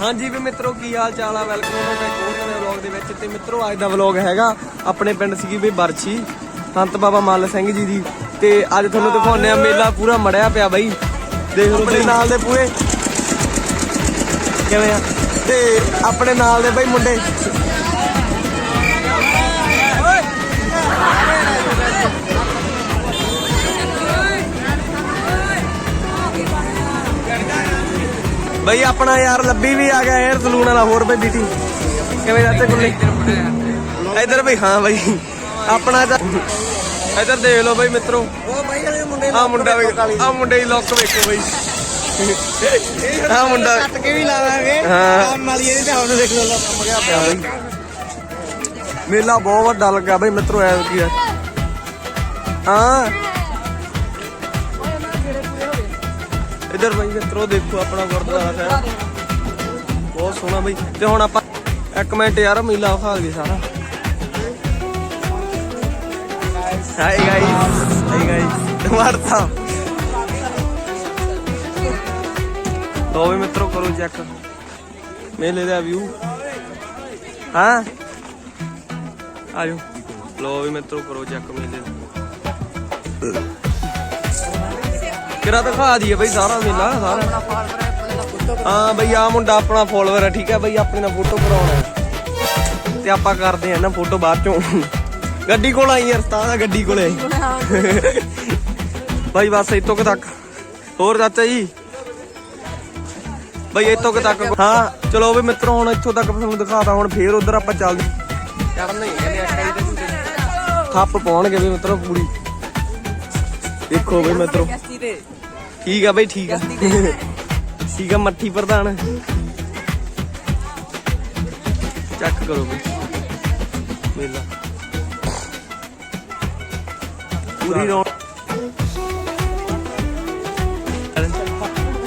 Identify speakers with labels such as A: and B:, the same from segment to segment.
A: ਹਾਂਜੀ ਵੀ ਮਿੱਤਰੋ ਕੀ ਹਾਲ ਚਾਲ ਆ? ਵੈਲਕਮ ਤੁਹਾਡਾ ਇੱਕ ਹੋਰ ਨਵੇਂ ਵਲੌਗ ਦੇ ਵਿੱਚ। ਤੇ ਮਿੱਤਰੋ ਅੱਜ ਦਾ ਵਲੌਗ ਹੈਗਾ ਆਪਣੇ ਪਿੰਡ ਸੀਗੀ ਬਈ ਬਰਛੀ ਸੰਤ ਬਾਬਾ ਮੱਲ ਸਿੰਘ ਜੀ ਦੀ। ਤੇ ਅੱਜ ਤੁਹਾਨੂੰ ਦਿਖਾਉਂਦੇ ਆ ਮੇਲਾ ਪੂਰਾ ਮੜਿਆ ਪਿਆ ਬਈ। ਦੇਖ ਲਓ ਆਪਣੇ ਨਾਲ ਦੇ ਪੂਰੇ। ਕਿਵੇਂ ਆ? ਤੇ ਆਪਣੇ ਨਾਲ ਦੇ ਬਈ ਮੁੰਡੇ। ਬਈ ਆਪਣਾ ਯਾਰ ਲੱਭੀ ਵੀ ਆ ਗਿਆ 에ਅਰ ਸਲੂਨ ਵਾਲਾ ਹੋਰ ਬਈ ਬੀਟੀ। ਕਿਵੇਂ ਜਾਂਦੇ ਕੁੱਲੀ ਇਧਰ ਬਈ ਹਾਂ ਬਈ। ਆਪਣਾ ਇਧਰ ਦੇਖ ਲਓ ਬਈ ਮਿੱਤਰੋ।
B: ਉਹ ਬਾਈ ਵਾਲੇ ਮੁੰਡੇ
A: ਆ ਮੁੰਡਾ ਆ ਮੁੰਡੇ ਦੀ ਲੁੱਕ ਵੇਖੋ ਬਈ। ਆ ਮੁੰਡਾ
B: ਕੱਟ ਕੇ ਵੀ ਲਾਵਾਂਗੇ।
A: ਹਾਂ।
B: ਕੰਮ ਵਾਲੀ ਇਹਦੇ ਤੇ ਹੁਣ ਦੇਖ ਲਓ ਕੰਮ ਗਿਆ ਪਿਆ
A: ਬਈ। ਮੇਲਾ ਬਹੁਤ ਵੱਡਾ ਲੱਗਾ ਬਈ ਮਿੱਤਰੋ ਐ ਕੀ ਆ। ਹਾਂ। ਇਧਰ ਬਈ ਮਿੱਤਰੋ ਦੇਖੋ ਆਪਣਾ ਗੁਰਦੁਆਰਾ ਸਾਹਿਬ। ਬਹੁਤ ਸੋਹਣਾ ਬਈ। ਤੇ ਹੁਣ ਆਪਾਂ ਇੱਕ ਮਿੰਟ ਯਾਰ ਮੇਲਾ ਵਿਖਾ ਗਏ ਸਾਰਾ। ਹਾਈ ਗਾਇਸ ਹਾਈ ਗਾਇਸ ਵਾਰਤਾ। ਲੋ ਵੀ ਮਿੱਤਰੋ, ਕਰੋ ਚੈੱਕ ਮੇਲੇ ਦਾ ਵਿਊ ਹਾਂ? ਆਜੋ। ਲੋ ਵੀ ਮਿੱਤਰੋ, ਕਰੋ ਚੈੱਕ ਮੇਲੇ ਦਾ। ਕਿਰਾ ਦਿਖਾ ਦਈਏ ਬਈ ਸਾਰਾ ਮੇਲਾ ਸਾਰਾ। ਹਾਂ ਬਈ ਆ ਮੁੰਡਾ ਆਪਣਾ ਫੋਲੋਅਰ ਹੈ ਠੀਕ ਹੈ ਬਈ ਆਪਣੇ ਨਾਲ ਫੋਟੋ ਕਰਾਉਣਾ। ਤੇ ਆਪਾਂ ਕਰਦੇ ਆ ਨਾ ਫੋਟੋ ਬਾਅਦ ਚੋਂ। ਗੱਡੀ ਕੋਲ ਆਈ ਯਾਰ ਤਾਂ ਗੱਡੀ ਕੋਲੇ ਆਈ। ਬਾਈ ਬਸ ਇੱਥੋਂ ਤੱਕ। ਹੋਰ ਚਾਚਾ ਜੀ? ਬਈ ਇੱਥੋਂ ਕੁ ਤੱਕ। ਹਾਂ ਚਲੋ ਵੀ ਮਿੱਤਰੋ ਹੁਣ ਇੱਥੋਂ ਤੱਕ ਤੁਹਾਨੂੰ ਦਿਖਾਤਾ ਹੁਣ ਫੇਰ ਉਧਰ ਆਪਾਂ ਚੱਲਦੇ ਚੜਨ ਨਹੀਂ ਕਹਿੰਦੇ ਇੱਕ ਥੱਪ ਪਾਉਣਗੇ ਵੀ ਮਿੱਤਰੋ ਪੂਰੀ। ਦੇਖੋ ਬਈ ਮਿੱਤਰੋ। ਠੀਕ ਆ ਬਈ ਠੀਕ ਆ। ਠੀਕ ਆ ਮੱਠੀ ਪ੍ਰਧਾਨ। ਚੱਕ ਕਰੋ ਬਈ। ਮੇਲਾ। ਪੂਰੀ ਰੌਣ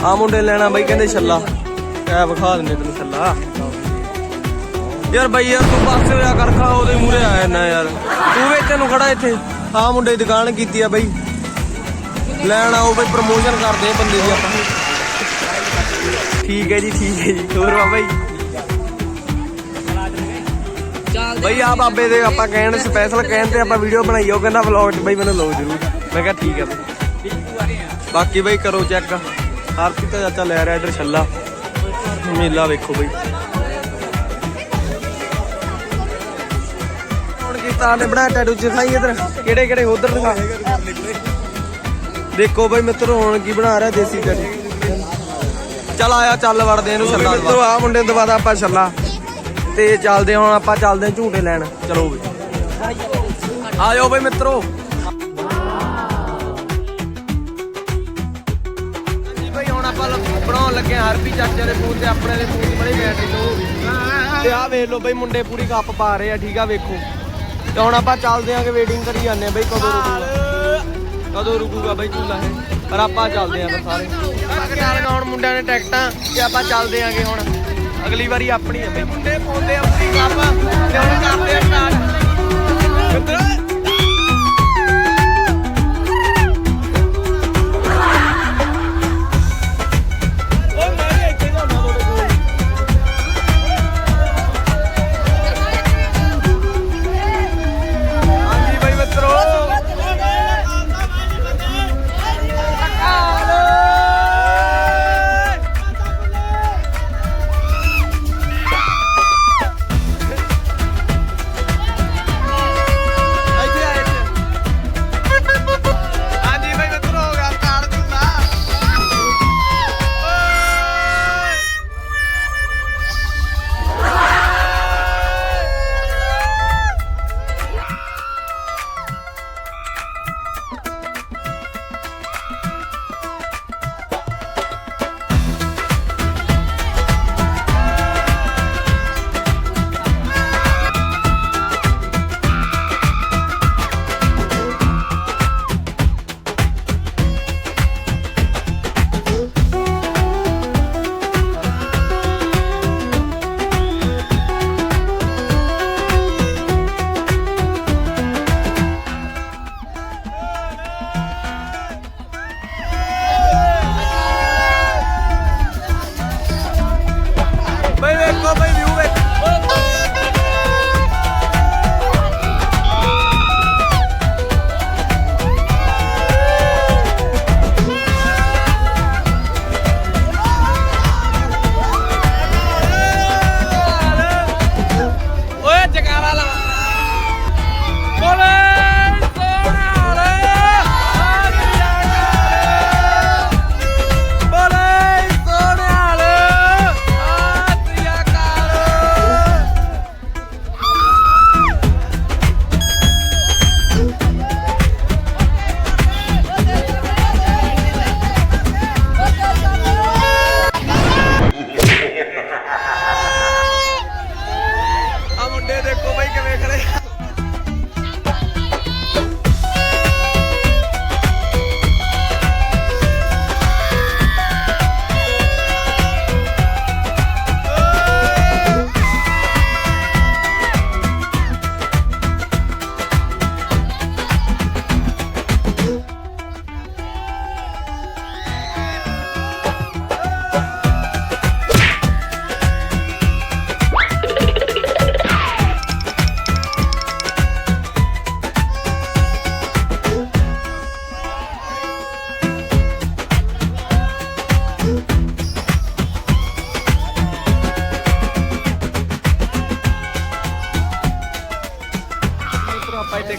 A: ਆ ਮੁੰਡੇ ਲੈਣਾ ਬਈ ਕਹਿੰਦੇ ਛੱਲਾ। ਐ ਵਿਖਾ ਦਿੰਦੇ ਤੈਨੂੰ ਛੱਲਾ। ਯਾਰ ਬਈ ਯਾਰ ਤੂੰ ਪਾਸੇ ਹੋਇਆ ਕਰ ਖਾ ਉਹਦੇ ਮੂਰੇ ਆਇਆ ਨਾ ਯਾਰ। ਤੂੰ ਵੇਚਣ ਨੂੰ ਖੜਾ ਇੱਥੇ। ਆ ਮੁੰਡੇ ਦੀ ਦੁਕਾਨ ਕੀਤੀ ਆ ਬਈ। ਲੈਣ ਆਓ ਬਈ ਪ੍ਰਮੋਸ਼ਨ ਕਰਦੇ ਆ ਬੰਦੇ ਦੀ ਆਪਾਂ। ਠੀਕ ਹੈ ਜੀ, ਠੀਕ ਹੈ ਜੀ। ਹੋਰ ਬਾਬਾ ਜੀ? ਬਈ ਆ ਬਾਬੇ ਦੇ ਆਪਾਂ ਕਹਿਣ ਸਪੈਸ਼ਲ ਕਹਿਣ ਤੇ ਆਪਾਂ ਵੀਡੀਓ ਬਣਾਈ ਉਹ ਕਹਿੰਦਾ ਵਲੌਗ 'ਚ ਬਈ ਮੈਨੂੰ ਲਓ ਜ਼ਰੂਰ। ਮੈਂ ਕਿਹਾ ਠੀਕ ਹੈ ਬਈ। ਬਾਕੀ ਬਈ ਕਰੋ ਚੈੱਕ ਆਰਤੀ ਤਾਂ ਚਾਚਾ ਲੈ ਰਿਹਾ ਇਧਰ ਛੱਲਾ। ਮੇਲਾ ਵੇਖੋ ਬਈ। ਹੁਣ ਕੀਤਾ ਨੇ ਬਣਾ ਟੈਟੂ ਦਿਖਾਈ ਇਧਰ। ਕਿਹੜੇ ਕਿਹੜੇ ਉਧਰ ਦਿਖਾ। ਦੇਖੋ ਬਈ ਮਿੱਤਰੋ ਹੁਣ ਕੀ ਬਣਾ ਰਿਹਾ ਦੇਸੀ ਟੈਟੂ ਚੱਲ ਆਇਆ ਚੱਲ ਵੜਦੇ ਇਹਨੂੰ ਛੱਲਾ ਮਿੱਤਰੋ ਆ ਮੁੰਡੇ ਤੋਂ ਬਾਅਦ ਆਪਾਂ ਛੱਲਾ। ਤੇ ਚੱਲਦੇ ਹੁਣ ਆਪਾਂ ਚੱਲਦੇ ਝੂਟੇ ਲੈਣ। ਚਲੋ ਬਈ। ਆਇਓ ਬਈ ਮਿੱਤਰੋ। ਲ- ਬਣਾਉਣ ਲੱਗੇ ਹਰਪੀ ਚਾਚੇ ਦੇ ਫੋਨ ਤੇ ਆਪਣੇ ਦੇ ਫੋਨ ਬੜੇ ਬੈਟਰੀ ਲੋ ਤੇ ਆਹ ਵੇਖ ਲਓ ਬਈ ਮੁੰਡੇ ਪੂਰੀ ਕੱਪ ਪਾ ਰਹੇ ਆ ਠੀਕ ਆ ਵੇਖੋ। ਤੇ ਹੁਣ ਆਪਾਂ ਚੱਲਦੇ ਆਂਗੇ ਵੇਟਿੰਗ ਕਰੀ ਜਾਂਦੇ ਆ ਬਈ ਕਦੋਂ ਰੁਕੂਗਾ। ਕਦੋਂ ਰੁਕੂਗਾ ਬਈ ਝੂਲਾ ਇਹ? ਪਰ ਆਪਾਂ ਚੱਲਦੇ ਆਂ ਫਿਰ ਸਾਰੇ। ਨਾਲ ਹੁਣ ਮੁੰਡਿਆਂ ਨੇ ਟਿਕਟਾਂ ਤੇ ਆਪਾਂ ਚੱਲਦੇ ਆਂਗੇ ਹੁਣ। ਅਗਲੀ ਵਾਰੀ ਆਪਣੀ ਆ ਬਈ। ਮੁੰਡੇ ਪਾਉਂਦੇ ਆਪਣੀ ਕੱਪ ਤੇ ਹੁਣ ਕਰਦੇ ਆ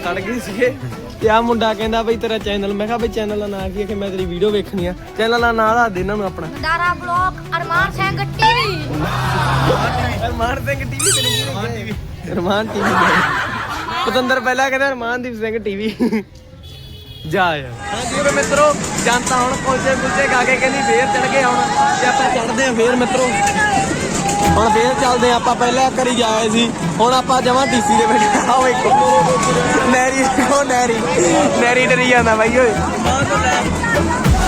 A: ਖੜ ਗਏ ਸੀਗੇ। ਤੇ ਆ ਮੁੰਡਾ ਕਹਿੰਦਾ ਬਈ ਤੇਰਾ ਚੈਨਲ ਮੈਂ ਕਿਹਾ ਬਈ ਚੈਨਲ ਦਾ ਨਾਂ ਕੀ ਹੈ ਕਿ ਮੈਂ ਤੇਰੀ ਵੀਡੀਓ ਵੇਖਣੀ ਆ। ਚੈਨਲ ਦਾ ਨਾਂ ਦੱਸ ਦੇ ਇਹਨਾਂ ਨੂੰ ਆਪਣਾ।
C: Dara block Arman Singh TV.
A: Arman Singh TV ਤੇ ਨਹੀਂ ਅਰਮਾਨ ਟੀਵੀ ਪਤੰਦਰ ਪਹਿਲਾਂ ਕਹਿੰਦਾ ਅਰਮਾਨਦੀਪ ਸਿੰਘ ਟੀਵੀ। ਜਾ ਯਾਰ। ਹਾਂਜੀ ਓਏ ਮਿੱਤਰੋ ਜਨਤਾ ਹੁਣ ਕੁਲਚੇ ਕੁਲਚੇ ਗਾ ਕੇ ਕਹਿੰਦੀ ਫੇਰ ਚੜ ਗਏ ਹੁਣ। ਤੇ ਆਪਾਂ ਚੜਦੇ ਆ ਫੇਰ ਮਿੱਤਰੋ। ਹੁਣ ਫੇਰ ਚੱਲਦੇ ਆ ਆਪਾਂ ਪਹਿਲਾਂ ਇੱਕ ਵਾਰੀ ਜਾਏ ਸੀ ਹੁਣ ਆਪਾਂ ਜਮਾਂ ਡੀਸੀ ਦੇ ਵਿੱਚ ਆਓ ਵੇਖੋ ਨੈਰੀ ਉਹ ਨੈਰੀ ਨੈਰੀ ਡਰੀ ਜਾਂਦਾ ਬਾਈ ਓਏ।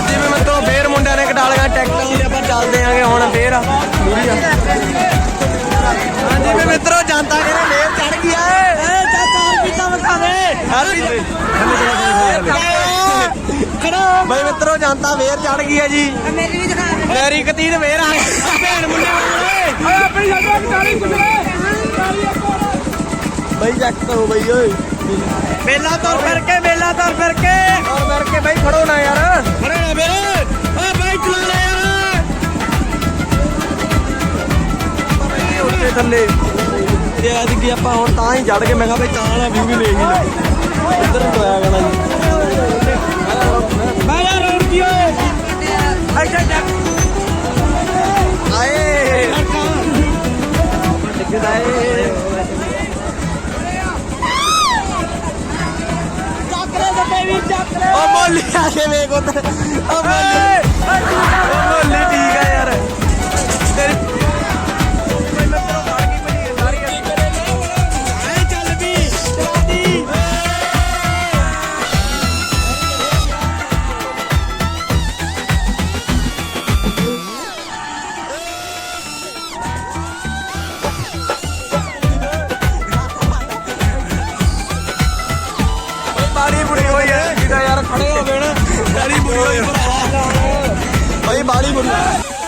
A: ਜਿਵੇਂ ਮਿੱਤਰੋ ਫੇਰ ਮੁੰਡਿਆਂ ਨੇ ਕਟਾਲੀਆਂ ਟੈਕਟਰ ਤੇ ਆਪਾਂ ਚੱਲਦੇ ਆਂਗੇ ਹੁਣ ਫੇਰ ਮੂਰੀ ਆ। ਹਾਂਜੀ ਵੀ ਮਿੱਤਰੋ ਜਨਤਾ ਕਹਿੰਦੇ ਫੇਰ ਚੜ ਗਿਆ ਏ ਏ ਚਾਚਾ ਪੀਤਾ ਮਖਾ ਦੇ ਖੜਾ। ਬਈ ਮਿੱਤਰੋ ਜਨਤਾ ਫੇਰ ਚੜ ਗਈ ਹੈ ਜੀ।
B: ਮੇਰੀ ਵੀ ਦਿਖਾ
A: ਮੇਰੀ ਕਤੀਨ ਫੇਰ ਆ ਭੈਣ ਮੁੰਡੇ ਵਾਲੇ ਓਏ ਆਪਣੀ ਸਾਡਾ 40 ਬਈ ਚੈੱਕ ਕਰੋ ਬਈ ਓਏ।
B: ਮੇਲਾ ਤੁਰ ਫਿਰ ਕੇ ਮੇਲਾ ਤੁਰ ਫਿਰ ਕੇ।
A: ਔਰ ਵਰ ਕੇ ਬਈ ਖੜੋ ਨਾ ਯਾਰ।
B: ਖੜੇ ਨਾ ਵੀਰੇ ਓਏ ਬਾਈ ਚਲਾ ਲੈ ਯਾਰ।
A: ਉੱਤੇ ਥੱਲੇ। ਤੇ ਅੱਜ ਕੀ ਆਪਾਂ ਹੁਣ ਤਾਂ ਹੀ ਚੜ ਕੇ ਮੈਂ ਕਿਹਾ ਬਈ ਤਾਂ ਵਾਲਾ ਵਿਊ ਵੀ ਲੈ ਹੀ
B: ਚੱਕਰੇ
A: ਓ ਬਾੜੀ ਬੁੜੀ ਹੋਈ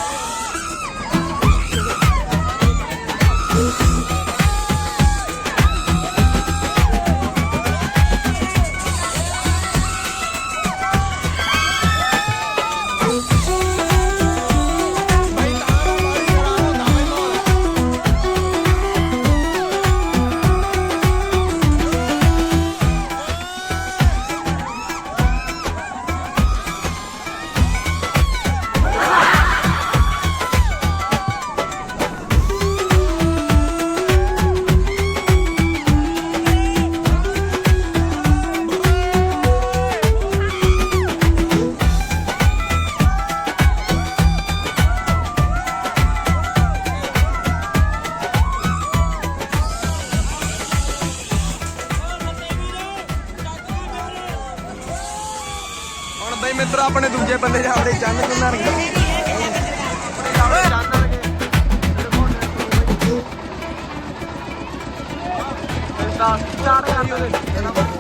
A: ਬਈ ਬਾੜੀ ਮਿੱਤਰ ਆਪਣੇ ਦੂਜੇ ਬੰਦੇ ਜਾਵੜੇ ਚੰਨ ਚੁੰਨਣਗੇ ਸਟਾਰਟ ਕਰ ਦਿਓ ਆਪਣਾ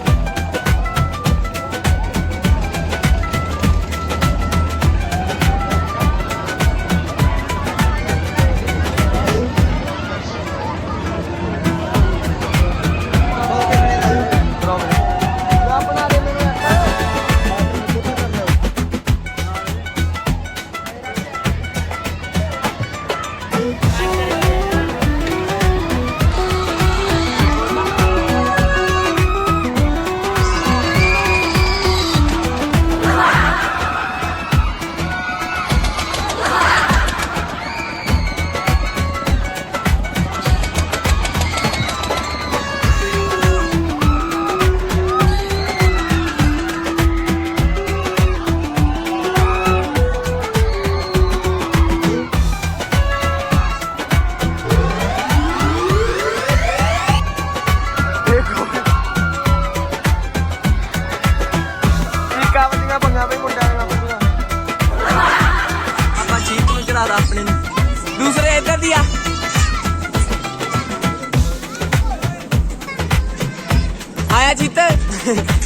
A: ਆਇਆ